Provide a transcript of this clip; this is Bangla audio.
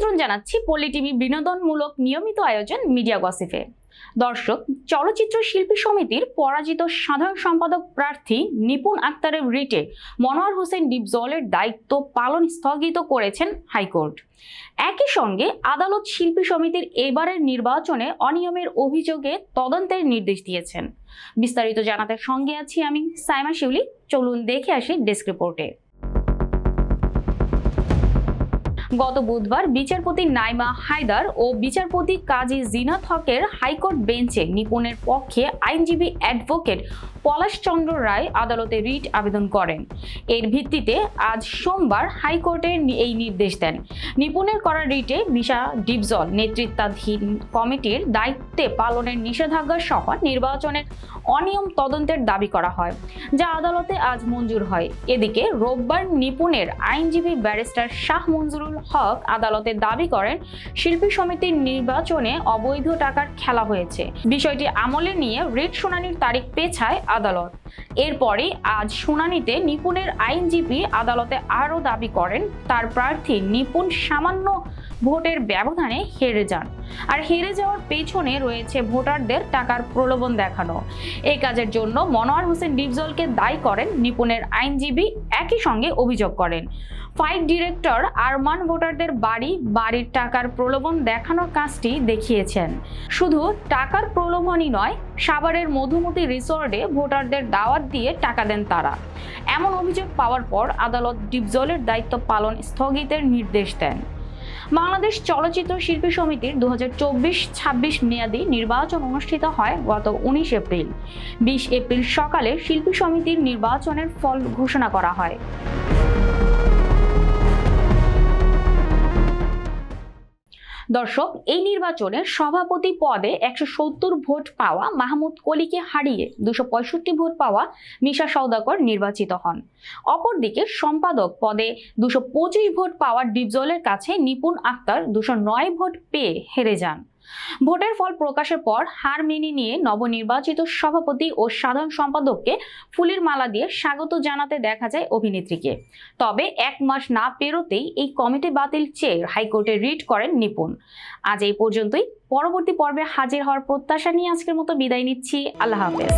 আমন্ত্রণ জানাচ্ছি পল্লী টিভি বিনোদনমূলক নিয়মিত আয়োজন মিডিয়া গসিফে দর্শক, চলচ্চিত্র শিল্পী সমিতির পরাজিত সাধারণ সম্পাদক প্রার্থী নিপুণ আক্তারের রিটে মনোয়ার হোসেন ডিপজলের দায়িত্ব পালন স্থগিত করেছেন হাইকোর্ট। একই সঙ্গে আদালত শিল্পী সমিতির এবারের নির্বাচনে অনিয়মের অভিযোগে তদন্তের নির্দেশ দিয়েছেন। বিস্তারিত জানাতে সঙ্গে আছি আমি সাইমা শিউলি। চলুন দেখে আসি ডেস্ক রিপোর্টে। গত বুধবার বিচারপতি নাইমা হায়দার ও বিচারপতি কাজী জিনাত হকের হাইকোর্ট বেঞ্চে নিপুণের পক্ষে আইনজীবী অ্যাডভোকেট পলাশচন্দ্র রায় আদালতে রিট আবেদন করেন। এর ভিত্তিতে আজ সোমবার হাইকোর্টে এই নির্দেশ দেন। নিপুণের করা রিটে মিশা ডিপজল নেতৃত্বাধীন কমিটির দায়িত্বে পালনের নিষেধাজ্ঞা সহ নির্বাচনের অনিয়ম তদন্তের দাবি করা হয়, যা আদালতে আজ মঞ্জুর হয়। এদিকে রোববার নিপুণের আইনজীবী ব্যারিস্টার শাহ মঞ্জুরুল হক আদালতে দাবি করেন, শিল্পী সমিতির নির্বাচনে অবৈধ টাকার খেলা হয়েছে। বিষয়টি আমলে নিয়ে রিট শুনানির তারিখ পেছায় আদালত। এরপরই আজ শুনানিতে নিপুণের আইনজীবী আদালতে আরও দাবি করেন, তার প্রার্থী নিপুণ সামান্য ভোটের ব্যবধানে হেরে যান। আর হেরে যাওয়ার পেছনে রয়েছে ভোটারদের টাকার প্রলোভন দেখানো। এই কাজের জন্য মনোয়ার হোসেন ডিপজলকে দায়ী করেন নিপুণের আইনজীবী, একই সঙ্গে অভিযোগ করেন। ফাইট ডিরেক্টর আরমান ভোটারদের বাড়ি, বাড়ির টাকার প্রলোভন দেখানোর কাজটি দেখিয়েছেন। শুধু টাকার প্রলোভনই নয়, সাভারের মধুমতি রিসোর্টে ভোটারদের দাওয়াত দিয়ে টাকা দেন তারা। এমন অভিযোগ পাওয়ার পর আদালত ডিপজলের দায়িত্ব পালন স্থগিতের নির্দেশ দেন। বাংলাদেশ চলচ্চিত্র শিল্পী সমিতির দু হাজার চব্বিশ ছাব্বিশ মেয়াদী নির্বাচন অনুষ্ঠিত হয় গত উনিশ এপ্রিল। বিশ এপ্রিল সকালে শিল্পী সমিতির নির্বাচনের ফল ঘোষণা করা হয়। দর্শক, এই নির্বাচনে সভাপতি পদে একশো সত্তর ভোট পাওয়া মাহমুদ কলিকে হারিয়ে দুশো পঁয়ষট্টি ভোট পাওয়া মিশা সৌদাকর নির্বাচিত হন। অপরদিকে সম্পাদক পদে দুশো পঁচিশ ভোট পাওয়া ডিপজলের কাছে নিপুণ আক্তার দুশো নয় ভোট পেয়ে হেরে যান। ভোটের ফল প্রকাশের পর হার মেনে নিয়ে নবনির্বাচিত সভাপতি ও সাধারণ সম্পাদককে ফুলের মালা দিয়ে স্বাগত জানাতে দেখা যায় অভিনেত্রীকে। তবে এক মাস না পেরোতেই এই কমিটি বাতিল চেয়ে হাইকোর্টে রিট করেন নিপুণ। আজ এই পর্যন্তই। পরবর্তী পর্বে হাজির হওয়ার প্রত্যাশা নিয়ে আজকের মতো বিদায় নিচ্ছি। আল্লাহ হাফেজ।